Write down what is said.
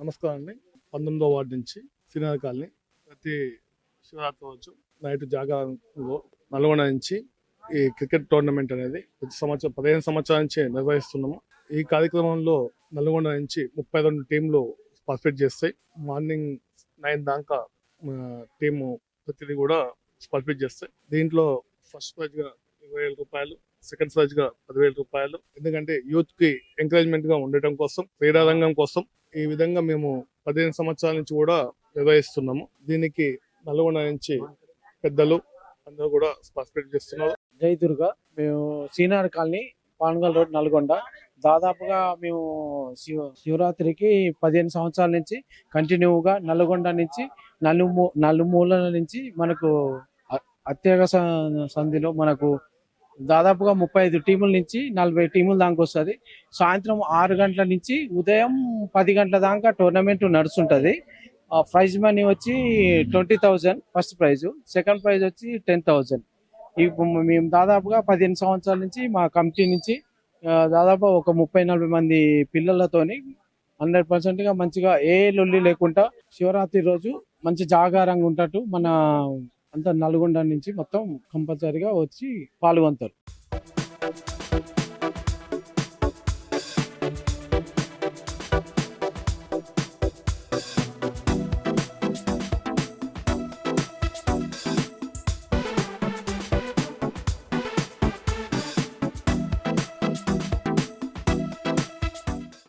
నమస్కారం అండి. పంతొమ్మిదో వార్డు నుంచి శ్రీనగర్ కాలనీ ప్రతి శివరాత్రి రోజు నైట్ జాగారంలో నల్గొండ నుంచి ఈ క్రికెట్ టోర్నమెంట్ అనేది ప్రతి సంవత్సరం పదిహేను సంవత్సరాల నుంచి నిర్వహిస్తున్నాము. ఈ కార్యక్రమంలో నల్గొండ నుంచి ముప్పై రెండు టీంలు పార్టిసిపేట్ చేస్తాయి. మార్నింగ్ నైన్ దాకా మా టీము ప్రతిదీ కూడా పార్టిసిపేట్ చేస్తాయి. దీంట్లో ఫస్ట్ ప్రైజ్గా ఇరవై వేల రూపాయలు సెకండ్ ప్రైజ్గా పదివేల రూపాయలు. ఎందుకంటే యూత్కి ఎంకరేజ్మెంట్గా ఉండటం కోసం క్రీడా రంగం కోసం ఈ విధంగా మేము పదిహేను సంవత్సరాల నుంచి కూడా నిర్వహిస్తున్నాము. దీనికి నల్గొండ నుంచి పెద్దలు అందరూ కూడా పార్టిసిపేట్ చేస్తున్నారు. జై దుర్గా. మేము senior colony Panagal road Nalgonda. దాదాపుగా మేము శివ శివరాత్రికి పదిహేను సంవత్సరాల నుంచి కంటిన్యూగా నల్గొండ నుంచి నలుమూ నలుమూలల నుంచి మనకు అత్యగ స- సంధిలో మనకు దాదాపుగా ముప్పై ఐదు టీముల నుంచి నలభై టీముల దాకా వస్తుంది సాయంత్రం ఆరు గంటల నుంచి ఉదయం పది గంటల దాకా టోర్నమెంట్ నడుస్తుంటుంది. ప్రైజ్ మనీ వచ్చి twenty thousand first prize. Second prize వచ్చి టెన్ థౌజండ్. ఇప్పుడు మేము దాదాపుగా పదిహేను సంవత్సరాల నుంచి మా కమిటీ నుంచి దాదాపు ఒక ముప్పై నలభై మంది పిల్లలతోని హండ్రెడ్ పర్సెంట్గా మంచిగా ఏ లొల్లి లేకుండా శివరాత్రి రోజు మంచి జాగారంగా ఉంటట్టు మన అంత నల్గొండ నుంచి మొత్తం కంపల్సరీగా వచ్చి పాల్గొంటారు.